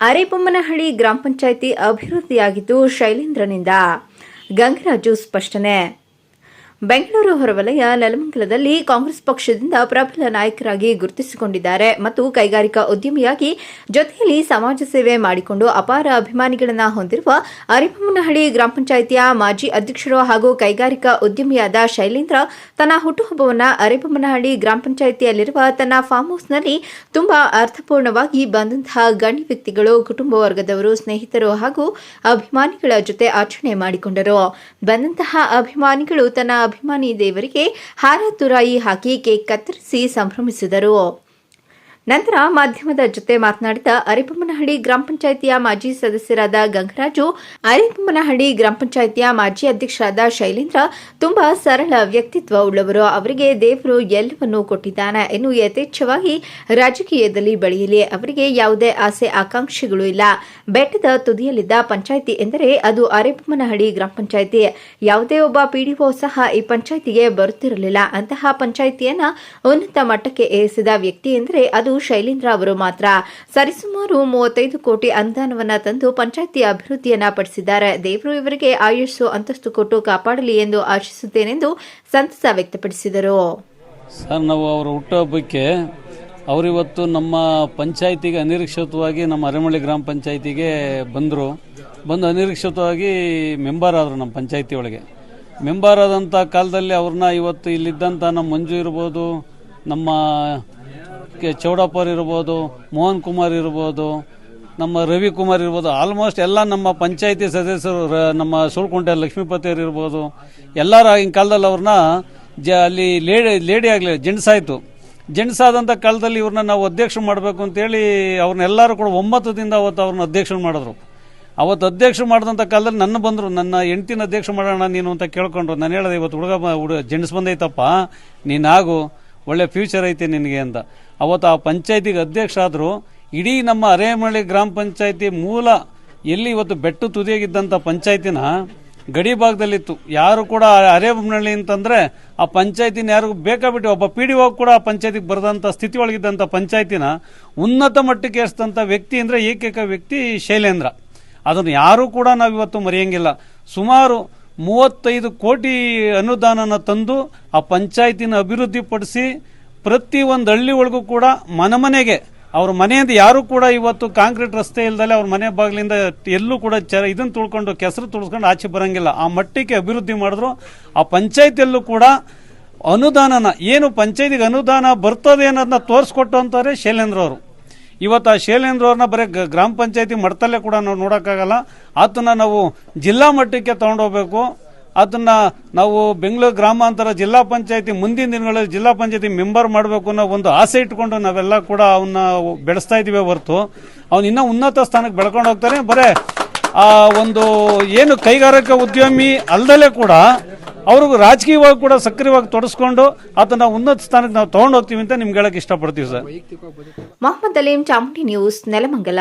ಅರೆಬೊಮ್ಮನಹಳ್ಳಿ ಗ್ರಾಮ ಪಂಚಾಯಿತಿ ಅಭಿವೃದ್ಧಿಯಾಗಿದ್ದು ಶೈಲೇಂದ್ರನಿಂದ. ಗಂಗರಾಜು ಸ್ಪಷ್ಟನೆ. ಬೆಂಗಳೂರು ಹೊರವಲಯ ನೆಲಮಂಗಲದಲ್ಲಿ ಕಾಂಗ್ರೆಸ್ ಪಕ್ಷದಿಂದ ಪ್ರಬಲ ನಾಯಕರಾಗಿ ಗುರುತಿಸಿಕೊಂಡಿದ್ದಾರೆ ಮತ್ತು ಕೈಗಾರಿಕಾ ಉದ್ಯಮಿಯಾಗಿ ಜೊತೆಯಲ್ಲಿ ಸಮಾಜ ಸೇವೆ ಮಾಡಿಕೊಂಡು ಅಪಾರ ಅಭಿಮಾನಿಗಳನ್ನು ಹೊಂದಿರುವ ಅರಿಬಮ್ಮನಹಳ್ಳಿ ಗ್ರಾಮ ಪಂಚಾಯಿತಿಯ ಮಾಜಿ ಅಧ್ಯಕ್ಷರು ಹಾಗೂ ಕೈಗಾರಿಕಾ ಉದ್ಯಮಿಯಾದ ಶೈಲೇಂದ್ರ ತನ್ನ ಹುಟ್ಟುಹಬ್ಬವನ್ನು ಅರಿಬೊಮ್ಮನಹಳ್ಳಿ ಗ್ರಾಮ ಪಂಚಾಯಿತಿಯಲ್ಲಿರುವ ತನ್ನ ಫಾರ್ಮ್ ಹೌಸ್ನಲ್ಲಿ ತುಂಬಾ ಅರ್ಥಪೂರ್ಣವಾಗಿ ಬಂದಂತಹ ಗಣ್ಯ ವ್ಯಕ್ತಿಗಳು, ಕುಟುಂಬ ವರ್ಗದವರು, ಸ್ನೇಹಿತರು ಹಾಗೂ ಅಭಿಮಾನಿಗಳ ಜೊತೆ ಆಚರಣೆ ಮಾಡಿಕೊಂಡರು. ಬಂದಂತಹ ಅಭಿಮಾನಿಗಳು ತನ್ನ ಅಭಿಮಾನಿ ದೇವರಿಗೆ ಹಾರ ತುರಾಯಿ ಹಾಕಿ ಕೇಕ್ ಕತ್ತರಿಸಿ ಸಂಭ್ರಮಿಸಿದರು. ನಂತರ ಮಾಧ್ಯಮದ ಜೊತೆ ಮಾತನಾಡಿದ ಅರಿಪಮ್ಮನಹಳ್ಳಿ ಗ್ರಾಮ ಪಂಚಾಯಿತಿಯ ಮಾಜಿ ಸದಸ್ಯರಾದ ಗಂಗರಾಜು ಅರಿಪಮ್ಮನಹಳ್ಳಿ ಗ್ರಾಮ ಪಂಚಾಯಿತಿಯ ಮಾಜಿ ಅಧ್ಯಕ್ಷರಾದ ಶೈಲೇಂದ್ರ, ತುಂಬಾ ಸರಳ ವ್ಯಕ್ತಿತ್ವ ಉಳ್ಳವರು ಅವರಿಗೆ ದೇವರು ಎಲ್ಲವನ್ನೂ ಕೊಟ್ಟಿದ್ದಾನೆ ಇನ್ನು ಯಥೇಚ್ಛವಾಗಿ ರಾಜಕೀಯದಲ್ಲಿ ಬೆಳೆಯಲಿ. ಅವರಿಗೆ ಯಾವುದೇ ಆಸೆ ಆಕಾಂಕ್ಷೆಗಳು ಇಲ್ಲ. ಬೆಟ್ಟದ ತುದಿಯಲ್ಲಿದ್ದ ಪಂಚಾಯಿತಿ ಎಂದರೆ ಅದು ಅರಿಪಮ್ಮನಹಳ್ಳಿ ಗ್ರಾಮ ಪಂಚಾಯಿತಿ. ಯಾವುದೇ ಒಬ್ಬ ಪಿಡಿಒ ಸಹ ಈ ಪಂಚಾಯಿತಿಗೆ ಬರುತ್ತಿರಲಿಲ್ಲ. ಅಂತಹ ಪಂಚಾಯಿತಿಯನ್ನ ಉನ್ನತ ಮಟ್ಟಕ್ಕೆ ಏರಿಸಿದ ವ್ಯಕ್ತಿ ಎಂದರೆ ಅದು ಶೈಲೇಂದ್ರ ಅವರು ಮಾತ್ರ. ಸರಿಸುಮಾರು ಮೂವತ್ತೈದು ಕೋಟಿ ಅನುದಾನವನ್ನ ತಂದು ಪಂಚಾಯಿತಿ ಅಭಿವೃದ್ಧಿಯನ್ನ ಪಡಿಸಿದ್ದಾರೆ. ದೇವರು ಇವರಿಗೆ ಆಯುಷ್ಸು ಅಂತಸ್ತು ಕೊಟ್ಟು ಕಾಪಾಡಲಿ ಎಂದು ಆಶಿಸುತ್ತೇನೆಂದು ಸಂತಸ ವ್ಯಕ್ತಪಡಿಸಿದರು. ಸರ್, ನಾವು ಅವರ ಹುಟ್ಟುಹಬ್ಬಕ್ಕೆ ಅವರಿವತ್ತು ನಮ್ಮ ಪಂಚಾಯಿತಿಗೆ ಅನಿರೀಕ್ಷಿತವಾಗಿ ನಮ್ಮ ಅರೆಮಳ್ಳಿ ಗ್ರಾಮ ಪಂಚಾಯಿತಿಗೆ ಬಂದರು. ಬಂದು ಅನಿರೀಕ್ಷಿತವಾಗಿ ಮೆಂಬರ್ ಆದರು ನಮ್ಮ ಪಂಚಾಯಿತಿ ಒಳಗೆ. ಮೆಂಬರ್ ಆದಂಥ ಕಾಲದಲ್ಲಿ ಅವ್ರನ್ನ ಇವತ್ತು ಇಲ್ಲಿದ್ದಂಥ ನಮ್ಮ ಮಂಜು ಇರ್ಬೋದು, ನಮ್ಮ ಕೆ ಚೌಡಪ್ಪರ್ ಇರ್ಬೋದು, ಮೋಹನ್ ಕುಮಾರ್ ಇರ್ಬೋದು, ನಮ್ಮ ರವಿ ಕುಮಾರ್ ಇರ್ಬೋದು ಆಲ್ಮೋಸ್ಟ್ ಎಲ್ಲ ನಮ್ಮ ಪಂಚಾಯಿತಿ ಸದಸ್ಯರು ನಮ್ಮ ಸುಳ್ಕುಂಟೆ ಲಕ್ಷ್ಮೀಪತಿಯವರು ಇರ್ಬೋದು, ಎಲ್ಲರ ಆಗಿನ ಕಾಲದಲ್ಲಿ ಅವ್ರನ್ನ ಜ, ಅಲ್ಲಿ ಲೇಡಿ ಲೇಡಿ ಆಗಲಿ ಜೆಂಟ್ಸಾಯಿತು ಜೆಂಟ್ಸಾದಂಥ ಕಾಲದಲ್ಲಿ ಇವ್ರನ್ನ ನಾವು ಅಧ್ಯಕ್ಷ ಮಾಡಬೇಕು ಅಂತೇಳಿ ಅವ್ರನ್ನೆಲ್ಲರೂ ಕೂಡ ಒಮ್ಮತದಿಂದ ಅವತ್ತು ಅವ್ರನ್ನ ಅಧ್ಯಕ್ಷರು ಮಾಡಿದ್ರು. ಅವತ್ತು ಅಧ್ಯಕ್ಷ ಮಾಡಿದಂಥ ಕಾಲದಲ್ಲಿ ನನ್ನ ಬಂದರು, ನನ್ನ ಹೆಂಡ್ತಿನ ಅಧ್ಯಕ್ಷ ಮಾಡೋಣ ನೀನು ಅಂತ ಕೇಳ್ಕೊಂಡ್ರು. ನಾನು ಹೇಳಿದೆ, ಇವತ್ತು ಹುಡುಗ ಹುಡುಗ, ಜೆಂಟ್ಸ್ ಬಂದೈತಪ್ಪ ನೀನಾಗು ಒಳ್ಳೆ ಫ್ಯೂಚರ್ ಐತೆ ನಿನಗೆ ಅಂತ. ಅವತ್ತು ಆ ಪಂಚಾಯತಿಗೆ ಅಧ್ಯಕ್ಷ ಆದರೂ ಇಡೀ ನಮ್ಮ ಅರೇಮಳ್ಳಿ ಗ್ರಾಮ ಪಂಚಾಯತಿ ಮೂಲ ಎಲ್ಲಿ ಇವತ್ತು ಬೆಟ್ಟು ತುದಿಯಾಗಿದ್ದಂಥ ಪಂಚಾಯತಿನ ಗಡಿ ಭಾಗದಲ್ಲಿತ್ತು. ಯಾರು ಕೂಡ ಅರೇಮಳ್ಳಿ ಅಂತಂದರೆ ಆ ಪಂಚಾಯತಿನ ಯಾರಿಗೂ ಬೇಕಾಬಿಟ್ಟು ಒಬ್ಬ ಪಿ ಡಿ ಕೂಡ ಆ ಪಂಚಾಯತಿಗೆ ಬರೆದಂಥ ಸ್ಥಿತಿ ಒಳಗಿದ್ದಂಥ ಪಂಚಾಯತಿನ ಉನ್ನತ ಮಟ್ಟಕ್ಕೆ ಏರಿಸಿದಂಥ ವ್ಯಕ್ತಿ ಅಂದರೆ ಏಕೈಕ ವ್ಯಕ್ತಿ ಶೈಲೇಂದ್ರ. ಅದನ್ನು ಯಾರೂ ಕೂಡ ನಾವು ಇವತ್ತು ಮರೆಯಂಗಿಲ್ಲ. ಸುಮಾರು ಮೂವತ್ತೈದು ಕೋಟಿ ಅನುದಾನನ ತಂದು ಆ ಪಂಚಾಯತಿನ ಅಭಿವೃದ್ಧಿಪಡಿಸಿ ಪ್ರತಿ ಒಂದು ಹಳ್ಳಿ ಒಳಗೂ ಕೂಡ ಮನೆ ಮನೆಗೆ, ಅವ್ರ ಮನೆಯಿಂದ ಯಾರು ಕೂಡ ಇವತ್ತು ಕಾಂಕ್ರೀಟ್ ರಸ್ತೆ ಇಲ್ದಲೆ ಅವ್ರ ಮನೆ ಬಾಗಿಲಿಂದ ಎಲ್ಲೂ ಕೂಡ ಚರ ಇದನ್ನು ತುಳ್ಕೊಂಡು, ಕೆಸರು ತುಳ್ಸ್ಕೊಂಡು ಆಚೆ ಬರಂಗಿಲ್ಲ. ಆ ಮಟ್ಟಿಗೆ ಅಭಿವೃದ್ಧಿ ಮಾಡಿದ್ರು. ಆ ಪಂಚಾಯತಿಯಲ್ಲೂ ಕೂಡ ಅನುದಾನನ, ಏನು ಪಂಚಾಯತಿಗೆ ಅನುದಾನ ಬರ್ತದೆ ಅನ್ನೋದನ್ನ ತೋರಿಸ್ಕೊಟ್ಟು ಅಂತಾರೆ ಶೈಲೇಂದ್ರ ಅವರು. ಇವತ್ತು ಆ ಶೈಲೇಂದ್ರ ಅವ್ರನ್ನ ಬರೀ ಗ್ರಾಮ ಪಂಚಾಯತಿ ಮಟ್ಟದಲ್ಲೇ ಕೂಡ ನಾವು ನೋಡೋಕ್ಕಾಗಲ್ಲ. ಆತನ ನಾವು ಜಿಲ್ಲಾ ಮಟ್ಟಕ್ಕೆ ತಗೊಂಡೋಗ್ಬೇಕು. ಅದನ್ನ ನಾವು ಬೆಂಗಳೂರು ಗ್ರಾಮಾಂತರ ಜಿಲ್ಲಾ ಪಂಚಾಯತಿ ಮುಂದಿನ ದಿನಗಳಲ್ಲಿ ಜಿಲ್ಲಾ ಪಂಚಾಯತಿ ಮೆಂಬರ್ ಮಾಡಬೇಕು ಅನ್ನೋ ಒಂದು ಆಸೆ ಇಟ್ಕೊಂಡು ನಾವೆಲ್ಲ ಕೂಡ ಅವನ್ನ ಬೆಳೆಸ್ತಾ ಇದ್ದೀವಿ ಹೊರತು. ಅವ್ನು ಇನ್ನೂ ಉನ್ನತ ಸ್ಥಾನಕ್ಕೆ ಬೆಳ್ಕೊಂಡು ಹೋಗ್ತಾನೆ. ಬರೇ, ಆ ಒಂದು ಏನು ಕೈಗಾರಿಕಾ ಉದ್ಯಮಿ ಅಲ್ಲದಲ್ಲೇ ಕೂಡ ಅವ್ರಿಗೂ ರಾಜಕೀಯವಾಗಿ ಕೂಡ ಸಕ್ರಿಯವಾಗಿ ತೊಡಸ್ಕೊಂಡು ಅದನ್ನ ಉನ್ನತ ಸ್ಥಾನಕ್ಕೆ ನಾವು ತಗೊಂಡು ಹೋಗ್ತೀವಿ ಅಂತ ನಿಮ್ಗೆ ಹೇಳಕ್ ಇಷ್ಟಪಡ್ತೀವಿ ಸರ್. ಮೊಹಮ್ಮದ್ ಅಲೀಂ ಚಾಮುಂಡಿ ನ್ಯೂಸ್ ನೆಲಮಂಗಲ.